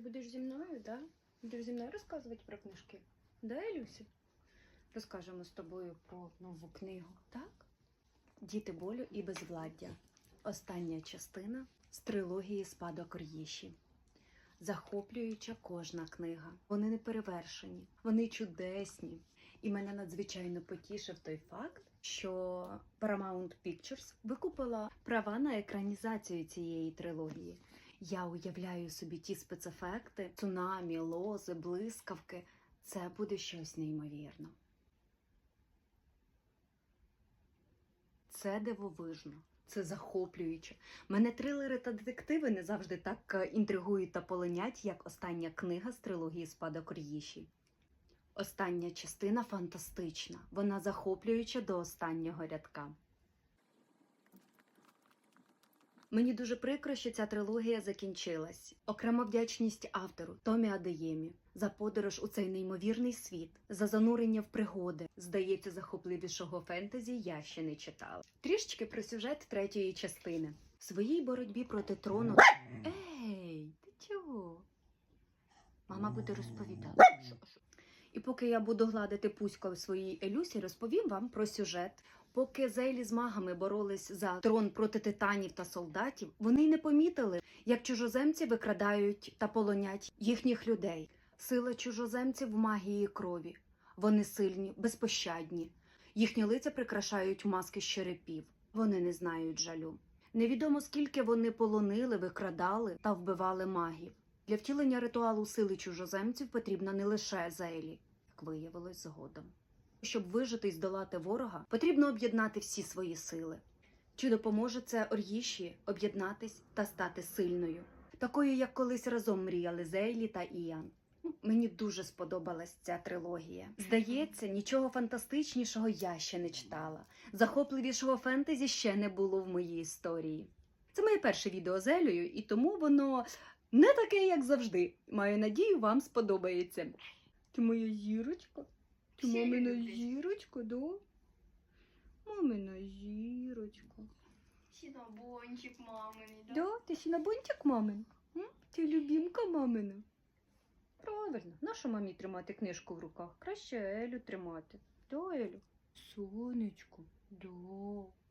будеш зі мною, да? Будеш зі мною розказувати про книжки? Да, Елюсі? Розкажемо з тобою про нову книгу, так? Діти болю і безвладдя. Остання частина з трилогії Спадок Ор'єші. Захоплююча кожна книга. Вони не перевершені, вони чудесні. І мене надзвичайно потішив той факт, що Paramount Pictures викупила права на екранізацію цієї трилогії. Я уявляю собі ті спецефекти, цунамі, лози, блискавки. Це буде щось неймовірно. Це дивовижно, це захоплююче. Мене трилери та детективи не завжди так е, інтригують та полонять, як остання книга з трилогії Спадок Р'їші. Остання частина фантастична, вона захоплююча до останнього рядка. Мені дуже прикро, що ця трилогія закінчилась. Окрема вдячність автору Томі Адеємі за подорож у цей неймовірний світ, за занурення в пригоди. Здається, захопливішого фентезі я ще не читала. Трішечки про сюжет третьої частини. В своїй боротьбі проти трону. Ей, ти чого? Мама буде розповідати. І поки я буду гладити пусько в своїй Елюсі, розповім вам про сюжет. Поки Зейлі з магами боролись за трон проти титанів та солдатів, вони й не помітили, як чужоземці викрадають та полонять їхніх людей. Сила чужоземців в магії крові. Вони сильні, безпощадні. Їхні лиця прикрашають маски з черепів. Вони не знають жалю. Невідомо скільки вони полонили, викрадали та вбивали магів. Для втілення ритуалу сили чужоземців потрібна не лише Зейлі, як виявилось згодом. Щоб вижити і здолати ворога, потрібно об'єднати всі свої сили. Чи допоможе це Ор'їші об'єднатись та стати сильною, такою, як колись разом мріяли Зейлі та Іан? Ну, Мені дуже сподобалась ця трилогія. Здається, нічого фантастичнішого я ще не читала. Захопливішого фентезі ще не було в моїй історії. Це моє перше відео з Елею, і тому воно не таке, як завжди. Маю надію, вам сподобається. Ти моя зірочка? Ти Всі мамина зірочка, да? Мамина зірочка. Сінабончик маминий, да? Да, ти сінабончик мамин? М? Ти любімка мамина? Правильно, нащо мамі тримати книжку в руках? Краще Елю тримати. Да, Елю? Сонечко, да,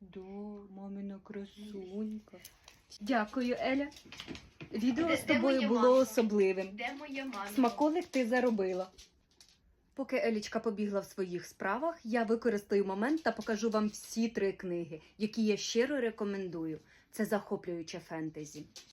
да, мамина красунька. Дякую, Еля. Відео Де- з де тобою моя було мама? особливим. Де моя мама? Смаколик ти заробила. Поки Елічка побігла в своїх справах, я використаю момент та покажу вам всі три книги, які я щиро рекомендую. Це захоплююче фентезі.